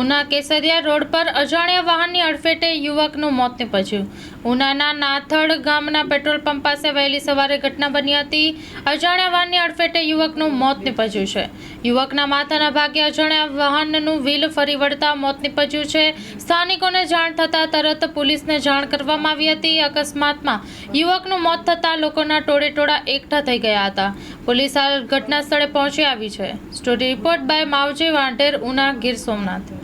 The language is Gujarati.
ઉના કેસરિયા રોડ પર અજાણ્યા વાહનની અડફેટે યુવકનું મોત નીપજ્યું. ઉનાના નાથડ ગામના પેટ્રોલ પંપ પાસે વહેલી સવારે ઘટના બની હતી. અજાણ્યા વાહનની અડફેટે યુવકનું મોત નીપજ્યું છે. યુવકના માથાના ભાગે અજાણ્યા વાહનનું વ્હીલ ફરી વળતા મોત નીપજ્યું છે. સ્થાનિકોને જાણ થતાં તરત પોલીસને જાણ કરવામાં આવી હતી. અકસ્માતમાં યુવકનું મોત થતાં લોકોના ટોળેટોળા એકઠા થઈ ગયા હતા. પોલીસ હાલ ઘટના સ્થળે પહોંચી આવી છે. Story report by Mavji Vanter Una, Gir Somnath.